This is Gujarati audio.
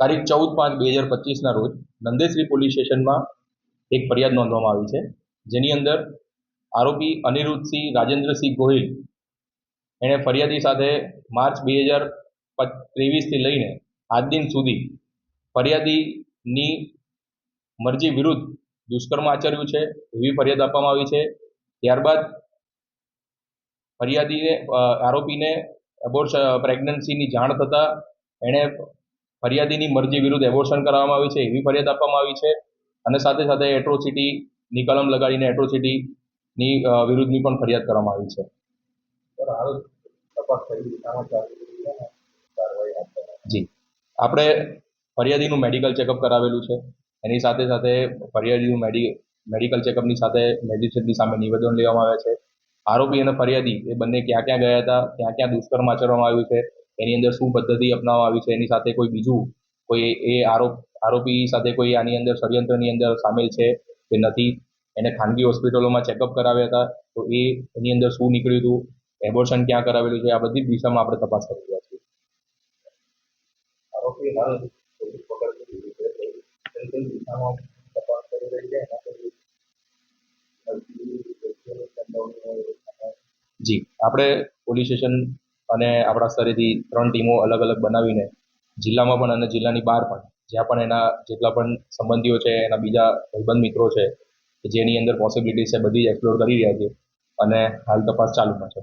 તારીખ ચૌદ પાંચ બે હજાર પચીસના રોજ નંદેશ્રી પોલીસ સ્ટેશનમાં એક ફરિયાદ નોંધવામાં આવી છે. જેની અંદર આરોપી અનિરુદ્ધસિંહ રાજેન્દ્રસિંહ ગોહિલ એણે ફરિયાદી સાથે માર્ચ બે હજાર ત્રેવીસથી લઈને આજ દિન સુધી ફરિયાદીની મરજી વિરુદ્ધ દુષ્કર્મ આચર્યું છે, એવી ફરિયાદ આપવામાં આવી છે. ત્યારબાદ ફરિયાદીને આરોપીને એબોર્શ પ્રેગ્નન્સીની જાણ થતાં એણે ફરિયાદીની મરજી વિરુદ્ધ એબોર્શન કરવામાં આવી છે એવી ફરિયાદ આપવામાં આવી છે. અને સાથે સાથે એટ્રોસિટીની કલમ લગાડીને એટ્રોસિટીની વિરુદ્ધની પણ ફરિયાદ કરવામાં આવી છે. જી. આપણે ફરિયાદીનું મેડિકલ ચેકઅપ કરાવેલું છે. એની સાથે સાથે ફરિયાદીનું મેડિ મેડિકલ ચેકઅપની સાથે મેજિસ્ટ્રેટની સામે નિવેદન લેવામાં આવ્યા છે. આરોપી અને ફરિયાદી એ બંને ક્યાં ક્યાં ગયા હતા ક્યાં ક્યાં દુષ્કર્મ આચરવામાં આવ્યું છે એની અંદર શું પદ્ધતિ અપનાવવામાં આવી છે એની સાથે કોઈ બીજું કોઈ એ આરોપ આરોપી સાથે કોઈ આની અંદર ષડયંત્રની અંદર સામેલ છે કે નથી? એને ખાનગી હોસ્પિટલોમાં ચેકઅપ કરાવ્યા હતા તો એ એની અંદર શું નીકળ્યું હતું? એબોર્શન ક્યાં કરાવેલું છે? આ બધી દિશામાં આપણે તપાસ કરી રહ્યા છીએ. આરોપી હાલ છે દિશામાં તપાસ કરી રહી જી આપણે પોલીસ સ્ટેશન અને આપણા સ્તરેથી ત્રણ ટીમો અલગ અલગ બનાવીને જિલ્લામાં પણ અને જિલ્લાની બહાર પણ જ્યાં પણ એના જેટલા પણ સંબંધીઓ છે, એના બીજા ભાઈબંધ મિત્રો છે જેની અંદર પોસિબિલિટીઝ છે, બધી એક્સપ્લોર કરી રહ્યા છે અને હાલ તપાસ ચાલુમાં છે.